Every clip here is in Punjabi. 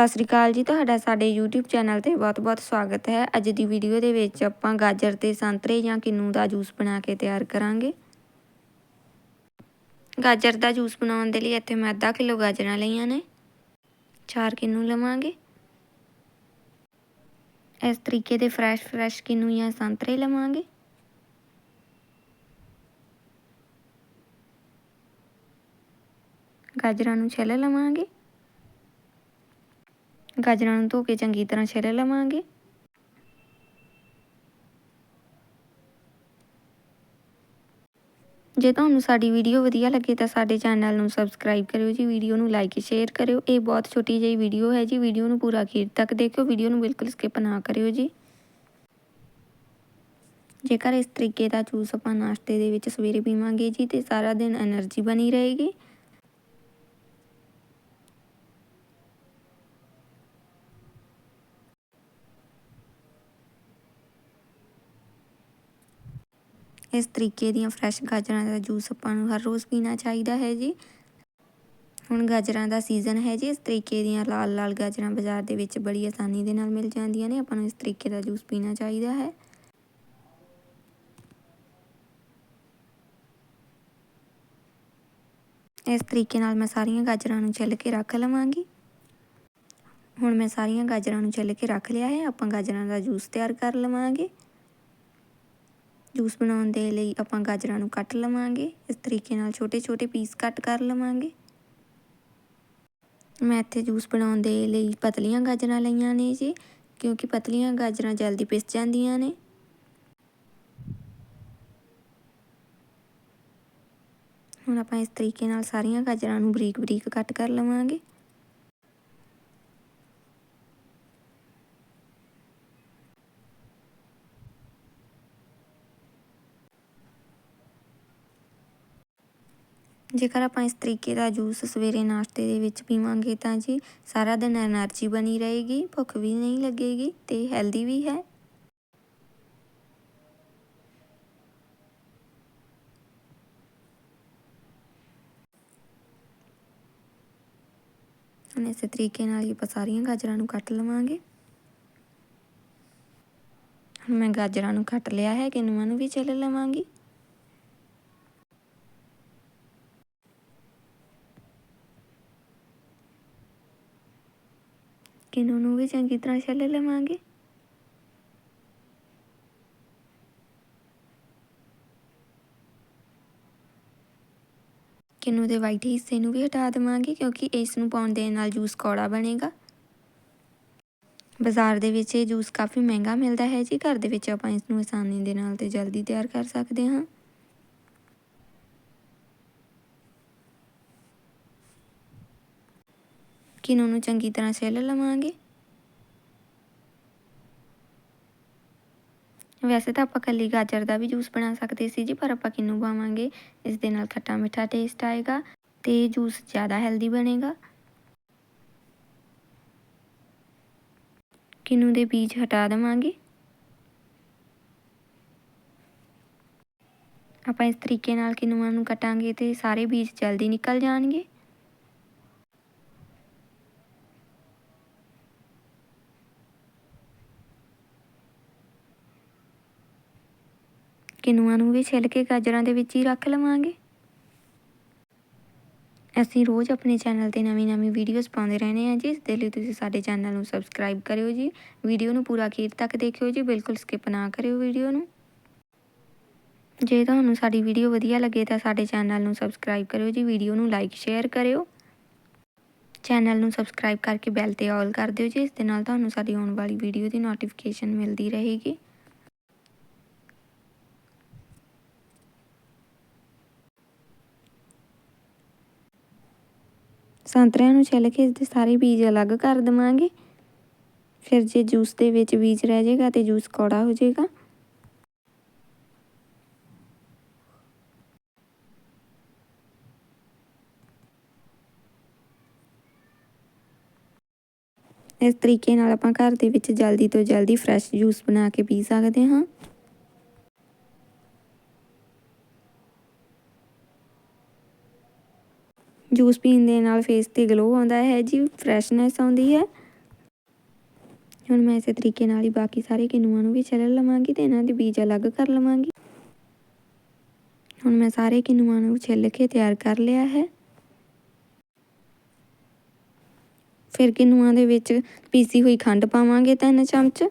ਸਤਿ ਸ੍ਰੀ ਅਕਾਲ ਜੀ, ਤੁਹਾਡਾ ਸਾਡੇ YouTube ਚੈਨਲ ਤੇ ਬਹੁਤ-ਬਹੁਤ ਸਵਾਗਤ ਹੈ। ਅੱਜ ਦੀ ਵੀਡੀਓ ਦੇ ਵਿੱਚ ਆਪਾਂ ਗਾਜਰ ਤੇ ਸੰਤਰੇ ਜਾਂ ਕਿੰਨੂ ਦਾ ਜੂਸ ਬਣਾ ਕੇ ਤਿਆਰ ਕਰਾਂਗੇ। ਗਾਜਰ ਦਾ ਜੂਸ ਬਣਾਉਣ ਦੇ ਲਈ ਇੱਥੇ ਮੈਂ ਅੱਧਾ ਕਿਲੋ ਗਾਜਰਾਂ ਲਈਆਂ ਨੇ। 4 ਕਿੰਨੂ ਲਵਾਂਗੇ। ਇਸ ਤਰੀਕੇ ਦੇ ਫਰੈਸ਼ ਫਰੈਸ਼ ਕਿੰਨੂ ਜਾਂ ਸੰਤਰੇ ਲਵਾਂਗੇ। ਗਾਜਰਾਂ ਨੂੰ ਛਿੱਲ ਲਵਾਂਗੇ। ਗਾਜਰਾਂ ਨੂੰ ਧੋ ਕੇ ਚੰਗੀ ਤਰ੍ਹਾਂ ਛਿੱਲ ਲਵਾਂਗੇ। ਜੇ ਤੁਹਾਨੂੰ ਸਾਡੀ ਵੀਡੀਓ ਵਧੀਆ ਲੱਗੇ ਤਾਂ ਸਾਡੇ ਚੈਨਲ ਨੂੰ ਸਬਸਕ੍ਰਾਈਬ ਕਰਿਓ ਜੀ, ਵੀਡੀਓ ਨੂੰ ਲਾਈਕ, ਸ਼ੇਅਰ ਕਰਿਓ। ਇਹ ਬਹੁਤ ਛੋਟੀ ਜਿਹੀ ਵੀਡੀਓ ਹੈ ਜੀ, ਵੀਡੀਓ ਨੂੰ ਪੂਰਾ ਅਖੀਰ ਤੱਕ ਦੇਖਿਓ, ਵੀਡੀਓ ਨੂੰ ਬਿਲਕੁਲ ਸਕਿਪ ਨਾ ਕਰਿਓ ਜੀ। ਜੇਕਰ ਇਸ ਤਰੀਕੇ ਦਾ ਜੂਸ ਆਪਾਂ ਨਾਸ਼ਤੇ ਦੇ ਵਿੱਚ ਸਵੇਰੇ ਪੀਵਾਂਗੇ ਜੀ, ਤੇ ਸਾਰਾ ਦਿਨ એનર્ਜੀ ਬਣੀ ਰਹੇਗੀ। ਇਸ ਤਰੀਕੇ ਦੀਆਂ ਫਰੈਸ਼ ਗਾਜਰਾਂ ਦਾ ਜੂਸ ਆਪਾਂ ਨੂੰ ਹਰ ਰੋਜ਼ ਪੀਣਾ ਚਾਹੀਦਾ ਹੈ ਜੀ। ਹੁਣ ਗਾਜਰਾਂ ਦਾ ਸੀਜ਼ਨ ਹੈ ਜੀ, ਇਸ ਤਰੀਕੇ ਦੀਆਂ ਲਾਲ ਲਾਲ ਗਾਜਰਾਂ ਬਾਜ਼ਾਰ ਦੇ ਵਿੱਚ ਬੜੀ ਆਸਾਨੀ ਦੇ ਨਾਲ ਮਿਲ ਜਾਂਦੀਆਂ ਨੇ, ਆਪਾਂ ਨੂੰ ਇਸ ਤਰੀਕੇ ਦਾ ਜੂਸ ਪੀਣਾ ਚਾਹੀਦਾ ਹੈ। ਇਸ ਤਰੀਕੇ ਨਾਲ ਮੈਂ ਸਾਰੀਆਂ ਗਾਜਰਾਂ ਨੂੰ ਛਿੱਲ ਕੇ ਰੱਖ ਲਵਾਂਗੀ। ਹੁਣ ਮੈਂ ਸਾਰੀਆਂ ਗਾਜਰਾਂ ਨੂੰ ਛਿੱਲ ਕੇ ਰੱਖ ਲਿਆ ਹੈ, ਆਪਾਂ ਗਾਜਰਾਂ ਦਾ ਜੂਸ ਤਿਆਰ ਕਰ ਲਵਾਂਗੇ। ਜੂਸ ਬਣਾਉਣ ਦੇ ਲਈ ਆਪਾਂ ਗਾਜਰਾਂ ਨੂੰ ਕੱਟ ਲਵਾਂਗੇ। ਇਸ ਤਰੀਕੇ ਨਾਲ ਛੋਟੇ-ਛੋਟੇ ਪੀਸ ਕੱਟ ਕਰ ਲਵਾਂਗੇ। ਮੈਂ ਇੱਥੇ ਜੂਸ ਬਣਾਉਣ ਦੇ ਲਈ ਪਤਲੀਆਂ ਗਾਜਰਾਂ ਲਈਆਂ ਨੇ ਜੀ, ਕਿਉਂਕਿ ਪਤਲੀਆਂ ਗਾਜਰਾਂ ਜਲਦੀ ਪਿਸ ਜਾਂਦੀਆਂ ਨੇ। ਹੁਣ ਆਪਾਂ ਇਸ ਤਰੀਕੇ ਨਾਲ ਸਾਰੀਆਂ ਗਾਜਰਾਂ ਨੂੰ ਬਰੀਕ-ਬਰੀਕ ਕੱਟ ਕਰ ਲਵਾਂਗੇ। ਜੇਕਰ ਆਪਾਂ ਇਸ ਤਰੀਕੇ ਦਾ ਜੂਸ ਸਵੇਰੇ ਨਾਸ਼ਤੇ ਦੇ ਵਿੱਚ ਪੀਵਾਂਗੇ ਤਾਂ ਜੀ ਸਾਰਾ ਦਿਨ એનર્ਜੀ ਬਣੀ ਰਹੇਗੀ, ਭੁੱਖ ਵੀ ਨਹੀਂ ਲੱਗੇਗੀ ਤੇ ਹੈਲਦੀ ਵੀ ਹੈ। ਇਸੇ ਤਰੀਕੇ ਨਾਲ ਹੀ ਆਪਾਂ ਸਾਰੀਆਂ ਗਾਜਰਾਂ ਨੂੰ ਕੱਟ ਲਵਾਂਗੇ। ਹੁਣ ਮੈਂ ਗਾਜਰਾਂ ਨੂੰ ਕੱਟ ਲਿਆ ਹੈ ਕਿਨੂਆਂ ਨੂੰ ਵੀ ਚੱਲ ਲਵਾਂਗੀ। ਕਿਨੂੰ ਨੂੰ ਵੀ ਚੰਗੀ ਤਰ੍ਹਾਂ ਛਿੱਲ ਲਵਾਂਗੇ। ਕਿਨੂੰ ਦੇ ਵਾਈਟ ਹਿੱਸੇ ਨੂੰ ਵੀ ਹਟਾ ਦੇਵਾਂਗੇ ਕਿਉਂਕਿ ਇਸ ਨੂੰ ਪਾਉਣ ਦੇ ਨਾਲ ਜੂਸ ਕੌੜਾ ਬਣੇਗਾ। ਬਾਜ਼ਾਰ ਦੇ ਵਿੱਚ ਇਹ ਜੂਸ ਕਾਫੀ ਮਹਿੰਗਾ ਮਿਲਦਾ ਹੈ ਜੀ। ਘਰ ਦੇ ਵਿੱਚ ਆਪਾਂ ਇਸ ਨੂੰ ਆਸਾਨੀ ਦੇ ਨਾਲ ਤੇ ਜਲਦੀ ਤਿਆਰ ਕਰ ਸਕਦੇ ਹਾਂ। ਕਿਨੂੰ ਨੂੰ ਚੰਗੀ ਤਰ੍ਹਾਂ ਛਿੱਲ ਲਵਾਂਗੇ? ਵੈਸੇ ਤਾਂ ਆਪਾਂ ਕੱਲੀ ਗਾਜਰ ਦਾ ਵੀ ਜੂਸ ਬਣਾ ਸਕਦੇ ਸੀ ਜੀ, ਪਰ ਆਪਾਂ ਕਿਨੂੰ ਪਾਵਾਂਗੇ? ਇਸ ਦੇ ਨਾਲ ਖੱਟਾ ਮਿੱਠਾ ਟੇਸਟ ਆਏਗਾ ਤੇ ਜੂਸ ਜ਼ਿਆਦਾ ਹੈਲਦੀ ਬਣੇਗਾ। ਕਿਨੂੰ ਦੇ ਬੀਜ ਹਟਾ ਦਵਾਂਗੇ? ਆਪਾਂ ਇਸ ਤਰੀਕੇ ਨਾਲ ਕਿਨੂਆਂ ਨੂੰ ਕਟਾਂਗੇ ਤੇ ਸਾਰੇ ਬੀਜ ਜਲਦੀ ਨਿਕਲ ਜਾਣਗੇ। ਕਿਨੂਆਂ ਨੂੰ ਵੀ ਛਿੱਲ ਕੇ ਗਾਜਰਾਂ ਦੇ ਵਿੱਚ ਹੀ ਰੱਖ ਲਵਾਂਗੇ। ਅਸੀਂ ਰੋਜ਼ ਆਪਣੇ ਚੈਨਲ ਤੇ ਨਵੀਂ-ਨਵੀਂ ਵੀਡੀਓਜ਼ ਪਾਉਂਦੇ ਰਹਿੰਦੇ ਹਾਂ ਜੀ। ਇਸ ਦੇ ਲਈ ਤੁਸੀਂ ਸਾਡੇ ਚੈਨਲ ਨੂੰ ਸਬਸਕ੍ਰਾਈਬ ਕਰਿਓ ਜੀ। ਵੀਡੀਓ ਨੂੰ ਪੂਰਾ ਅਖੀਰ ਤੱਕ ਦੇਖਿਓ ਜੀ। ਬਿਲਕੁਲ ਸਕਿਪ ਨਾ ਕਰਿਓ ਵੀਡੀਓ ਨੂੰ। ਜੇ ਤੁਹਾਨੂੰ ਸਾਡੀ ਵੀਡੀਓ ਵਧੀਆ ਲੱਗੇ ਤਾਂ ਸਾਡੇ ਚੈਨਲ ਨੂੰ ਸਬਸਕ੍ਰਾਈਬ ਕਰਿਓ ਜੀ। ਵੀਡੀਓ ਨੂੰ ਲਾਈਕ ਸ਼ੇਅਰ ਕਰਿਓ। ਚੈਨਲ ਨੂੰ ਸਬਸਕ੍ਰਾਈਬ ਕਰਕੇ ਬੈਲ ਤੇ ਆਲ ਕਰ ਦਿਓ ਜੀ। ਇਸ ਦੇ ਨਾਲ ਤੁਹਾਨੂੰ ਸਾਡੀ ਆਉਣ ਵਾਲੀ ਵੀਡੀਓ ਦੀ ਨੋਟੀਫਿਕੇਸ਼ਨ ਮਿਲਦੀ ਰਹੇਗੀ। ਸੰਤਰਿਆਂ ਨੂੰ ਛਿੱਲ ਕੇ ਇਸ ਦੇ ਸਾਰੇ ਬੀਜ ਅਲੱਗ ਕਰ ਦਵਾਂਗੇ। ਫਿਰ ਜੇ ਜੂਸ ਦੇ ਵਿੱਚ ਬੀਜ ਰਹਿ ਜਾਏਗਾ ਤੇ ਜੂਸ ਕੌੜਾ ਹੋ ਜਾਏਗਾ। ਇਸ ਤਰੀਕੇ ਨਾਲ ਆਪਾਂ ਘਰ ਦੇ ਵਿੱਚ ਜਲਦੀ ਤੋਂ ਜਲਦੀ ਫਰੈਸ਼ ਜੂਸ ਬਣਾ ਕੇ ਪੀ ਸਕਦੇ ਹਾਂ। ਜੂਸ ਪੀਣ ਦੇ ਨਾਲ ਫੇਸ ਤੇ ਗਲੋ ਆਉਂਦਾ ਹੈ, ਜੀ ਫਰੈਸ਼ਨੈਸ ਆਉਂਦੀ ਹੈ। ਹੁਣ ਮੈਂ ਇਸੇ ਤਰੀਕੇ ਨਾਲ ਹੀ ਬਾਕੀ ਸਾਰੇ ਕਿਨੂਆਂ ਨੂੰ ਵੀ ਛਿੱਲ ਲਵਾਂਗੀ ਤੇ ਇਹਨਾਂ ਦੇ ਬੀਜ ਅਲੱਗ ਕਰ ਲਵਾਂਗੀ। ਹੁਣ ਮੈਂ ਸਾਰੇ ਕਿਨੂਆਂ ਨੂੰ ਛਿੱਲ ਕੇ ਤਿਆਰ ਕਰ ਲਿਆ ਹੈ। ਫਿਰ ਕਿਨੂਆਂ ਦੇ ਵਿੱਚ ਪੀਸੀ ਹੋਈ ਖੰਡ ਪਾਵਾਂਗੇ ਤਿੰਨ ਚਮਚ।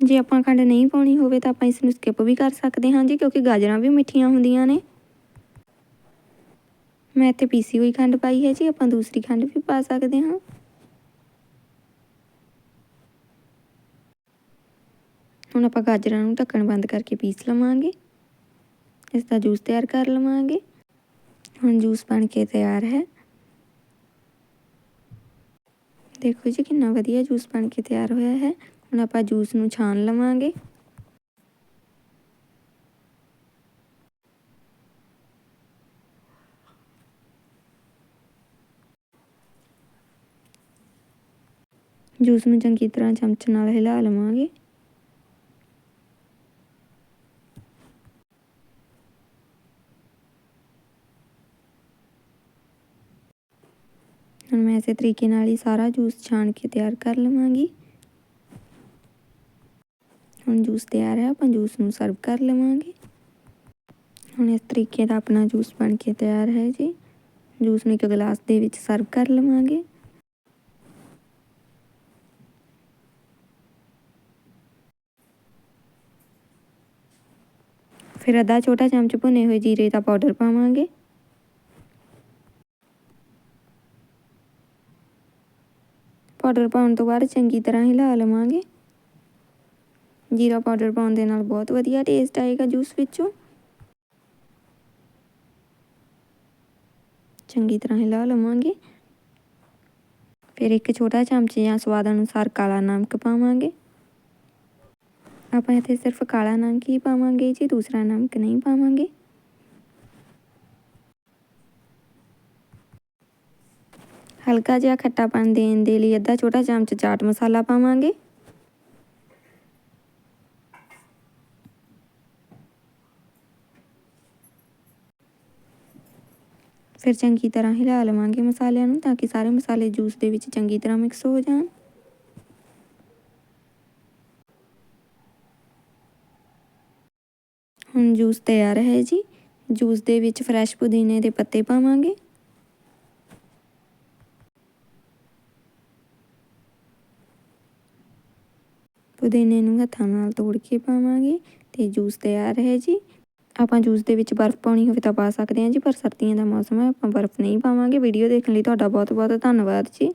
ਜੇ ਆਪਾਂ ਖੰਡ ਨਹੀਂ ਪਾਉਣੀ ਹੋਵੇ ਤਾਂ ਆਪਾਂ ਇਸ ਨੂੰ ਸਕਿਪ ਵੀ ਕਰ ਸਕਦੇ ਹਾਂ ਜੀ, ਕਿਉਂਕਿ ਗਾਜਰਾਂ ਵੀ ਮਿੱਠੀਆਂ ਹੁੰਦੀਆਂ ਨੇ। ਮੈਂ ਇੱਥੇ ਪੀਸੀ ਹੋਈ ਖੰਡ ਪਾਈ ਹੈ ਜੀ, ਆਪਾਂ ਦੂਸਰੀ ਖੰਡ ਵੀ ਪਾ ਸਕਦੇ ਹਾਂ। ਹੁਣ ਆਪਾਂ ਗਾਜਰਾਂ ਨੂੰ ਢੱਕਣ ਬੰਦ ਕਰਕੇ ਪੀਸ ਲਵਾਂਗੇ। ਇਸ ਦਾ ਜੂਸ ਤਿਆਰ ਕਰ ਲਵਾਂਗੇ। ਹੁਣ ਜੂਸ ਬਣ ਕੇ ਤਿਆਰ ਹੈ। ਦੇਖੋ ਜੀ, ਕਿੰਨਾ ਵਧੀਆ ਜੂਸ ਬਣ ਕੇ ਤਿਆਰ ਹੋਇਆ ਹੈ। ਹੁਣ ਆਪਾਂ ਜੂਸ ਨੂੰ ਛਾਣ ਲਵਾਂਗੇ। ਜੂਸ ਨੂੰ ਚੰਗੀ ਤਰ੍ਹਾਂ ਚਮਚ ਨਾਲ ਹਿਲਾ ਲਵਾਂਗੇ। ਹੁਣ ਮੈਂ ਇਸੇ ਤਰੀਕੇ ਨਾਲ ਹੀ ਸਾਰਾ ਜੂਸ ਛਾਣ ਕੇ ਤਿਆਰ ਕਰ ਲਵਾਂਗੀ। ਹੁਣ ਜੂਸ ਤਿਆਰ ਹੈ, ਆਪਾਂ ਜੂਸ ਨੂੰ ਸਰਵ ਕਰ ਲਵਾਂਗੇ। ਹੁਣ ਇਸ ਤਰੀਕੇ ਦਾ ਆਪਣਾ ਜੂਸ ਬਣ ਕੇ ਤਿਆਰ ਹੈ ਜੀ। ਜੂਸ ਨੂੰ ਇੱਕ ਗਲਾਸ ਦੇ ਵਿੱਚ ਸਰਵ ਕਰ ਲਵਾਂਗੇ। ਫਿਰ ਅੱਧਾ ਛੋਟਾ ਚਮਚ ਭੁੰਨੇ ਹੋਏ ਜੀਰੇ ਦਾ ਪਾਊਡਰ ਪਾਵਾਂਗੇ। ਪਾਊਡਰ ਪਾਉਣ ਤੋਂ ਬਾਅਦ ਚੰਗੀ ਤਰ੍ਹਾਂ ਹਿਲਾ ਲਵਾਂਗੇ। ਜੀਰਾ ਪਾਊਡਰ ਪਾਉਣ ਦੇ ਨਾਲ ਬਹੁਤ ਵਧੀਆ ਟੇਸਟ ਆਏਗਾ ਜੂਸ ਵਿੱਚੋਂ। ਚੰਗੀ ਤਰ੍ਹਾਂ ਹਿਲਾ ਲਵਾਂਗੇ। ਫਿਰ ਇੱਕ ਛੋਟਾ ਚਮਚ ਜਾਂ ਸਵਾਦ ਅਨੁਸਾਰ ਕਾਲਾ ਨਮਕ ਪਾਵਾਂਗੇ। ਆਪਾਂ ਇੱਥੇ ਸਿਰਫ ਕਾਲਾ ਨਮਕ ਹੀ ਪਾਵਾਂਗੇ ਜੀ, ਦੂਸਰਾ ਨਮਕ ਨਹੀਂ ਪਾਵਾਂਗੇ? ਹਲਕਾ ਜਿਹਾ ਖੱਟਾਪਨ ਦੇਣ ਦੇ ਲਈ ਅੱਧਾ ਛੋਟਾ ਚਮਚ ਚਾਟ ਮਸਾਲਾ ਪਾਵਾਂਗੇ। ਫਿਰ ਚੰਗੀ ਤਰ੍ਹਾਂ ਹਿਲਾ ਲਵਾਂਗੇ ਮਸਾਲਿਆਂ ਨੂੰ ਤਾਂ ਕਿ ਸਾਰੇ ਮਸਾਲੇ ਜੂਸ ਦੇ ਵਿੱਚ ਚੰਗੀ ਤਰ੍ਹਾਂ ਮਿਕਸ ਹੋ ਜਾਣ। ਹੁਣ ਜੂਸ ਤਿਆਰ ਹੈ ਜੀ। ਜੂਸ ਦੇ ਵਿੱਚ ਫਰੈਸ਼ ਪੁਦੀਨੇ ਦੇ ਪੱਤੇ ਪਾਵਾਂਗੇ। ਪੁਦੀਨੇ ਨੂੰ ਹੱਥਾਂ ਨਾਲ ਤੋੜ ਕੇ ਪਾਵਾਂਗੇ ਤੇ ਜੂਸ ਤਿਆਰ ਹੈ ਜੀ। ਆਪਾਂ ਜੂਸ ਦੇ ਵਿੱਚ ਬਰਫ਼ ਪਾਉਣੀ ਹੋਵੇ ਤਾਂ ਪਾ ਸਕਦੇ ਹਾਂ ਜੀ, ਪਰ ਸਰਦੀਆਂ ਦਾ ਮੌਸਮ ਹੈ, ਆਪਾਂ ਬਰਫ਼ ਨਹੀਂ ਪਾਵਾਂਗੇ। ਵੀਡੀਓ ਦੇਖਣ ਲਈ ਤੁਹਾਡਾ ਬਹੁਤ ਬਹੁਤ ਧੰਨਵਾਦ ਜੀ।